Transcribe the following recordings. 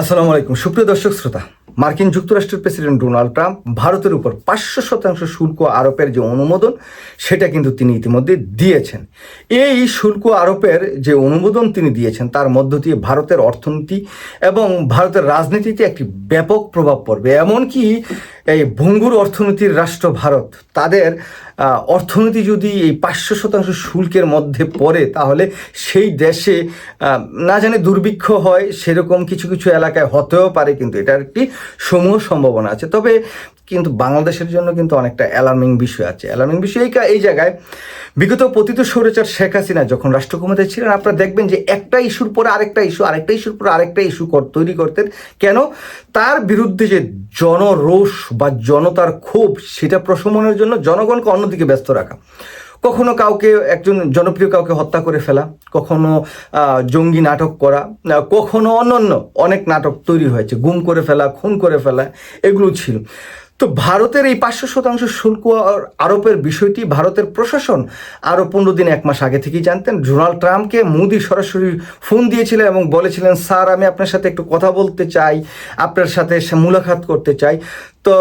আসসালামু আলাইকুম। সুপ্রিয় দর্শক শ্রোতা, মার্কিন যুক্তরাষ্ট্রের প্রেসিডেন্ট ডোনাল্ড ট্রাম্প ভারতের উপর পাঁচশো শতাংশ শুল্ক আরোপের যে অনুমোদন, সেটা কিন্তু তিনি ইতিমধ্যে দিয়েছেন। এই শুল্ক আরোপের যে অনুমোদন তিনি দিয়েছেন, তার মধ্য দিয়ে ভারতের অর্থনীতি এবং ভারতের রাজনীতিতে একটি ব্যাপক প্রভাব পড়বে। এমনকি এই ভঙ্গুর অর্থনীতির রাষ্ট্র ভারত, তাদের অর্থনীতি যদি এই পাঁচশো শতাংশ শুল্কের মধ্যে পড়ে, তাহলে সেই দেশে না জানে দুর্ভিক্ষ হয়, সেরকম কিছু কিছু এলাকায় হতেও পারে, কিন্তু এটার একটি সমূহ সম্ভাবনা আছে। তবে কিন্তু বাংলাদেশের জন্য কিন্তু অনেকটা অ্যালার্মিং বিষয় আছে। অ্যালার্মিং বিষয় এই এই জায়গায় বিগত পতিত সৌরচার শেখ হাসিনা যখন রাষ্ট্রক্ষমতায় ছিলেন, আপনারা দেখবেন যে একটা ইস্যুর পরে আরেকটা ইস্যু, আরেকটা ইস্যুর পরে আরেকটা ইস্যু তৈরি করতেন। কেন? তার বিরুদ্ধে যে জনরোষ বা জনতার ক্ষোভ, সেটা প্রশমনের জন্য জনগণকে অন্যদিকে ব্যস্ত রাখা। কখনো কাউকে একজন জনপ্রিয় কাউকে হত্যা করে ফেলা, কখনো জঙ্গি নাটক করা কখনো অন্যান্য অনেক নাটক তৈরি হয়েছে। গুম করে ফেলা, খুন করে ফেলা, এগুলো ছিল। তো ভারতের এই পাঁচশো শতাংশ শুল্ক আরোপের বিষয়টি ভারতের প্রশাসন আরও পনেরো দিন, এক মাস আগে থেকেই জানতেন। ডোনাল্ড ট্রাম্পকে মোদি সরাসরি ফোন দিয়েছিলেন এবং বলেছিলেন, স্যার, আমি আপনার সাথে একটু কথা বলতে চাই, আপনার সাথে মুলাকাত করতে চাই। তো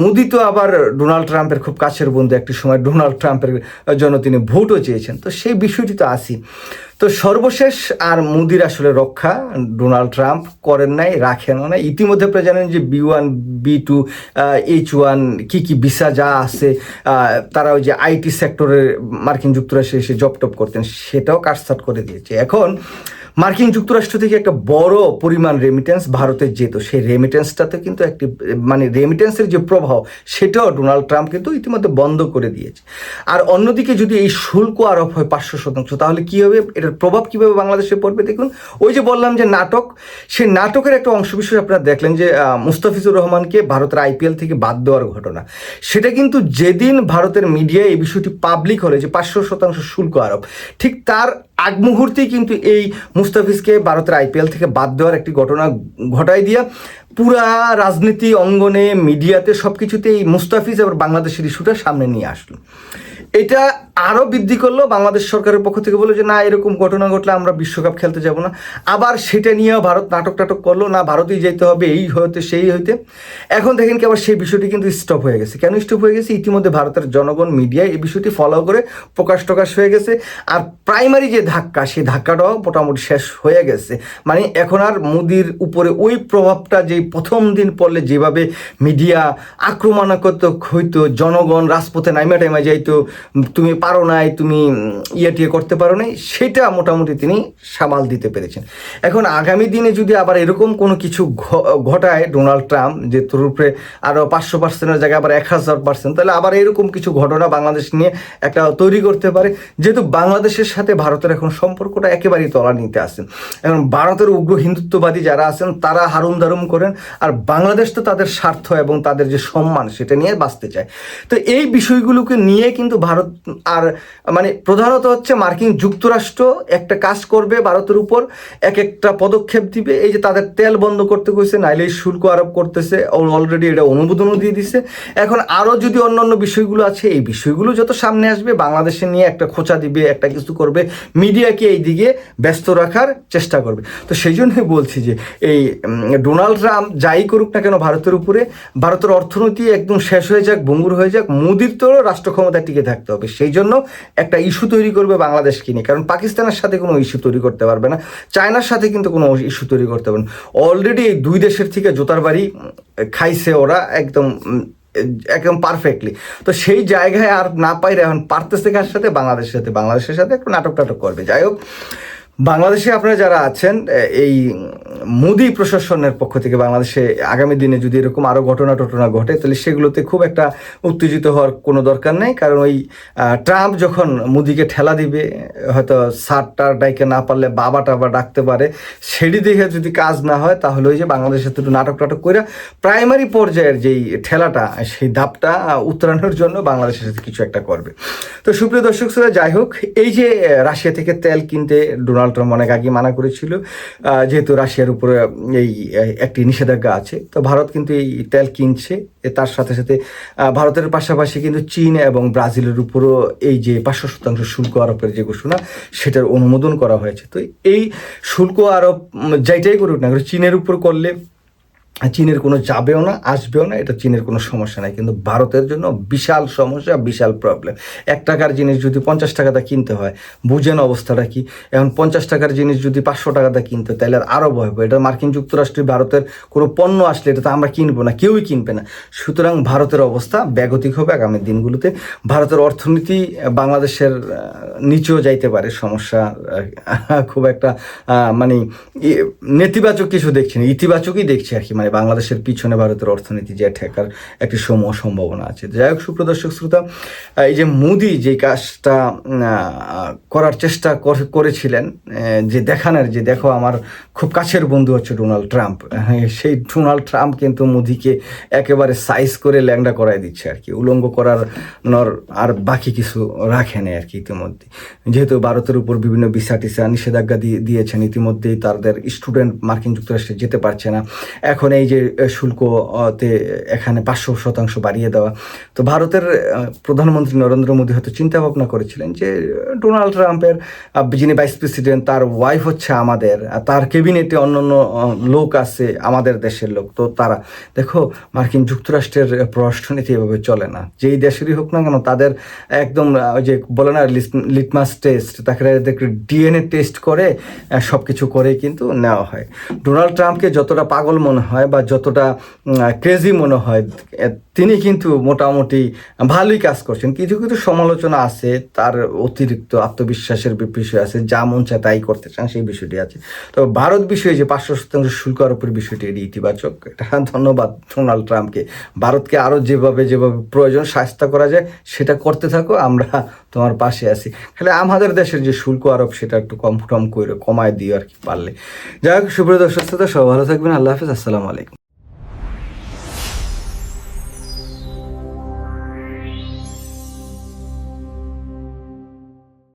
মোদি তো আবার ডোনাল্ড ট্রাম্পের খুব কাছের বন্ধু একটি সময় ডোনাল্ড ট্রাম্পের জন্য তিনি ভোটও চেয়েছেন। তো সেই বিষয়টি তো আসি তো সর্বশেষ আর মোদির আসলে রক্ষা, ডোনাল্ড ট্রাম্প করেন নাই, রাখেন না ইতিমধ্যে আপনারা জানেন যে B one, B two H one, কী কী ভিসা যা আছে তারা ওই যে আইটি সেক্টরে মার্কিন যুক্তরাষ্ট্রে এসে জব টপ করতেন, সেটাও কাটসাট করে দিয়েছে। এখন মার্কিন যুক্তরাষ্ট্র থেকে একটা বড় পরিমাণ রেমিটেন্স ভারতে যেত। সেই রেমিটেন্সটাতে কিন্তু একটি মানে রেমিটেন্সের যে প্রভাব, সেটাও ডোনাল্ড ট্রাম্প কিন্তু ইতিমধ্যে বন্ধ করে দিয়েছে। আর অন্যদিকে যদি এই শুল্ক আরোপ হয় পাঁচশো শতাংশ, তাহলে কী হবে? এটার প্রভাব কীভাবে বাংলাদেশে পড়বে? দেখুন, ওই যে বললাম যে নাটক, সেই নাটকের একটা অংশ বিশেষ আপনারা দেখলেন যে মুস্তাফিজুর রহমানকে ভারতের আইপিএল থেকে বাদ দেওয়ার ঘটনা। সেটা কিন্তু যেদিন ভারতের মিডিয়ায় এই বিষয়টি পাবলিক হলে যে পাঁচশো শতাংশ শুল্ক আরোপ, ঠিক তার আগ মুহূর্তেই কিন্তু এই মুস্তাফিজকে ভারতের আইপিএল থেকে বাদ দেওয়ার একটি ঘটনা ঘটাই দিয়া পুরা রাজনীতি অঙ্গনে, মিডিয়াতে সব কিছুতে এই মুস্তাফিজ আবার বাংলাদেশের ইস্যুটা সামনে নিয়ে আসলো। এটা আরও বৃদ্ধি করল বাংলাদেশ সরকারের পক্ষ থেকে বলল যে, না, এরকম ঘটনা ঘটলে আমরা বিশ্বকাপ খেলতে যাব না। আবার সেটা নিয়েও ভারত নাটক টাটক করল, না, ভারতেই যেতে হবে, এই হইতে, সেই হইতে। এখন দেখেন কি, আবার সেই বিষয়টি কিন্তু স্টপ হয়ে গেছে। কেন স্টপ হয়ে গেছে? ইতিমধ্যে ভারতের জনগণ মিডিয়ায় এই বিষয়টি ফলো করে প্রকাশ টকাশ হয়ে গেছে। আর প্রাইমারি যে ধাক্কা, সেই ধাক্কাটাও মোটামুটি শেষ হয়ে গেছে। মানে এখন আর মোদির উপরে ওই প্রভাবটা যে প্রথম দিন পড়লে যেভাবে মিডিয়া আক্রমণাত্মক হইতো, জনগণ রাজপথে নাইমা টাইমা যাইতো, তুমি পারো নাই, তুমি ইয়ে টিয়ে করতে পারো নাই, সেটা মোটামুটি তিনি সামাল দিতে পেরেছেন। এখন আগামী দিনে যদি আবার এরকম কোনো কিছু ঘটায় ডোনাল্ড ট্রাম্প, যে তোর উপরে আরও পাঁচশো পার্সেন্টের জায়গায় আবার এক হাজার পার্সেন্ট তাহলে আবার এরকম কিছু ঘটনা বাংলাদেশ নিয়ে একটা তৈরি করতে পারে। যেহেতু বাংলাদেশের সাথে ভারতের এখন সম্পর্কটা একেবারেই তলা নিতে আসেন এখন ভারতের উগ্র হিন্দুত্ববাদী যারা আছেন, তারা হারুম দারুম করেন, আর বাংলাদেশ তো তাদের স্বার্থ এবং তাদের যে সম্মান, সেটা নিয়ে বাঁচতে চায়। তো এই বিষয়গুলোকে নিয়ে কিন্তু ভারত আর মানে প্রধানত হচ্ছে মার্কিন যুক্তরাষ্ট্র একটা কাজ করবে ভারতের উপর, এক একটা পদক্ষেপ দিবে। এই যে তাদের তেল বন্ধ করতে কইছে, নাইলে শুল্ক আরোপ করতেছে অলরেডি এটা অনুমোদনও দিয়ে দিছে। এখন আরও যদি অন্য অন্য বিষয়গুলো আছে, এই বিষয়গুলো যত সামনে আসবে, বাংলাদেশে নিয়ে একটা খোঁচা দিবে, একটা কিছু করবে, মিডিয়াকে এই দিকে ব্যস্ত রাখার চেষ্টা করবে। তো সেই জন্যই বলছি যে, এই ডোনাল্ড ট্রাম্প যাই করুক না কেন ভারতের উপরে, ভারতের অর্থনীতি একদম শেষ হয়ে যাক, ভঙ্গুর হয়ে যাক, মোদির তো রাষ্ট্র ক্ষমতায় টিকে থাকতে হবে। সেই জন্য একটা ইস্যু তৈরি করবে বাংলাদেশকে নিয়ে। কারণ পাকিস্তানের সাথে কোনো ইস্যু তৈরি করতে পারবে না, চায়নার সাথে কিন্তু কোনো ইস্যু তৈরি করতে পারবে না। অলরেডি এই দুই দেশের থেকে জোতার বাড়ি খাইছে ওরা একদম একদম পারফেক্টলি তো সেই জায়গায় আর না পাইরে এখন পারতেছে কার সাথে? বাংলাদেশের সাথে। বাংলাদেশের সাথে একটু নাটক টাটক করবে। যাই হোক বাংলাদেশে আপনারা যারা আছেন এই মোদি প্রশাসনের পক্ষ থেকে বাংলাদেশে আগামী দিনে যদি এরকম আরও ঘটনা টটনা ঘটে, তাহলে সেগুলোতে খুব একটা উত্তেজিত হওয়ার কোনো দরকার নেই। কারণ ওই ট্রাম্প যখন মোদিকে ঠেলা দিবে, হয়তো সারটার ডাইকে না পারলে বাবা টাবা ডাকতে পারে, সেটি দেখে যদি কাজ না হয়, তাহলে ওই যে বাংলাদেশের একটু নাটক টাটক করে প্রাইমারি পর্যায়ের যেই ঠেলাটা, সেই ধাপটা উত্তরানোর জন্য বাংলাদেশের সাথে কিছু একটা করবে। তো সুপ্রিয় দর্শক শ্রোতা, যাই হোক, এই যে রাশিয়া থেকে তেল কিনতে ডোনাল্ড অনেক আগে মানা করেছিল। যেহেতু রাশিয়ার উপরে এই একটি নিষেধাজ্ঞা আছে। তো ভারত কিন্তু এই তেল কিনছে। তার সাথে সাথে ভারতের পাশাপাশি কিন্তু চীন এবং ব্রাজিলের উপরও এই যে পাঁচশো শতাংশ শুল্ক আরোপের যে ঘোষণা, সেটার অনুমোদন করা হয়েছে। তো এই শুল্ক আরোপ যাইটাই করুক না চীনের উপর করলে চীনের কোনো যাবেও না, আসবেও না, এটা চীনের কোনো সমস্যা নাই। কিন্তু ভারতের জন্য বিশাল সমস্যা, বিশাল প্রবলেম এক টাকার জিনিস যদি পঞ্চাশ টাকাটা কিনতে হয়, বুঝেন অবস্থাটা কি? এখন পঞ্চাশ টাকার জিনিস যদি পাঁচশো টাকাটা কিনতে তাহলে আর আরও ভয় এটা মার্কিন যুক্তরাষ্ট্রে ভারতের কোনো পণ্য আসলে এটা তো আমরা কিনবো না, কেউই কিনবে না। সুতরাং ভারতের অবস্থা ব্যাগতিক হবে আগামী দিনগুলোতে। ভারতের অর্থনীতি বাংলাদেশের নিচেও যাইতে পারে, সমস্যা খুব একটা মানে নেতিবাচক কিছু দেখছি না, ইতিবাচকই দেখছি আর কি। মানে বাংলাদেশের পিছনে ভারতের অর্থনীতি যে ঠেকার একটি সমূহ সম্ভাবনা আছে। যাই হোক সুপ্রদর্শক শ্রোতা এই যে মোদি যে কাজটা করার চেষ্টা করেছিলেন যে দেখানোর যে দেখো আমার খুব কাছের বন্ধু হচ্ছে ডোনাল্ড ট্রাম্প হ্যাঁ, সেই ডোনাল্ড ট্রাম্প কিন্তু মোদিকে একেবারে সাইজ করে ল্যাংডা করাই দিচ্ছে আর কি উলঙ্গ করার নর আর বাকি কিছু রাখেনি আর কি ইতিমধ্যে। যেহেতু ভারতের উপর বিভিন্ন ভিসা টিসা নিষেধাজ্ঞা দিয়ে দিয়েছেন ইতিমধ্যেই তাদের স্টুডেন্ট মার্কিন যুক্তরাষ্ট্রে যেতে পারছে না। এখন এই যে শুল্কতে এখানে পাঁচশো শতাংশ বাড়িয়ে দেওয়া। তো ভারতের প্রধানমন্ত্রী নরেন্দ্র মোদী হয়তো চিন্তা ভাবনা করেছিলেন যে, ডোনাল্ড ট্রাম্পের যিনি ভাইস প্রেসিডেন্ট, তার ওয়াইফ হচ্ছে আমাদের তার ক্যাবিনেটে অন্য অন্য লোক আছে আমাদের দেশের লোক, তো তারা, দেখো, মার্কিন যুক্তরাষ্ট্রের পররাষ্ট্রনীতি এভাবে চলে না। যেই দেশেরই হোক না কেন, তাদের একদম ওই যে বলে না লিটমাস টেস্ট, তাকে ডিএনএ টেস্ট করে সব কিছু করে কিন্তু নেওয়া হয়। ডোনাল্ড ট্রাম্পকে যতটা পাগল মনে হয় বা যতটা ক্রেজি মনে হয় তিনি কিন্তু মোটামুটি ভালোই কাজ করছেন। কিছু কিছু সমালোচনা আছে, তার অতিরিক্ত আত্মবিশ্বাসের বিষয় আছে, যা মন চায় তাই করতে চান, সেই বিষয়টি আছে। তো ভারত বিষয়ে যে পাঁচশো শতাংশ শুল্ক আরোপের বিষয়টি এটি ইতিবাচক, এটা ধন্যবাদ ডোনাল্ড ট্রাম্পকে। ভারতকে আরও যেভাবে যেভাবে প্রয়োজন শাস্তা করা যায়, সেটা করতে থাকো, আমরা তোমার পাশে আছি। খালি আমাদের দেশের যে শুল্ক আরোপ, সেটা একটু কম টম করে কমায় দিও আর কি পারলে। যাই হোক, সুপ্রিয় দর্শক সব ভালো থাকবেন, আল্লাহ হাফিজ, আসসালামু আলাইকুম।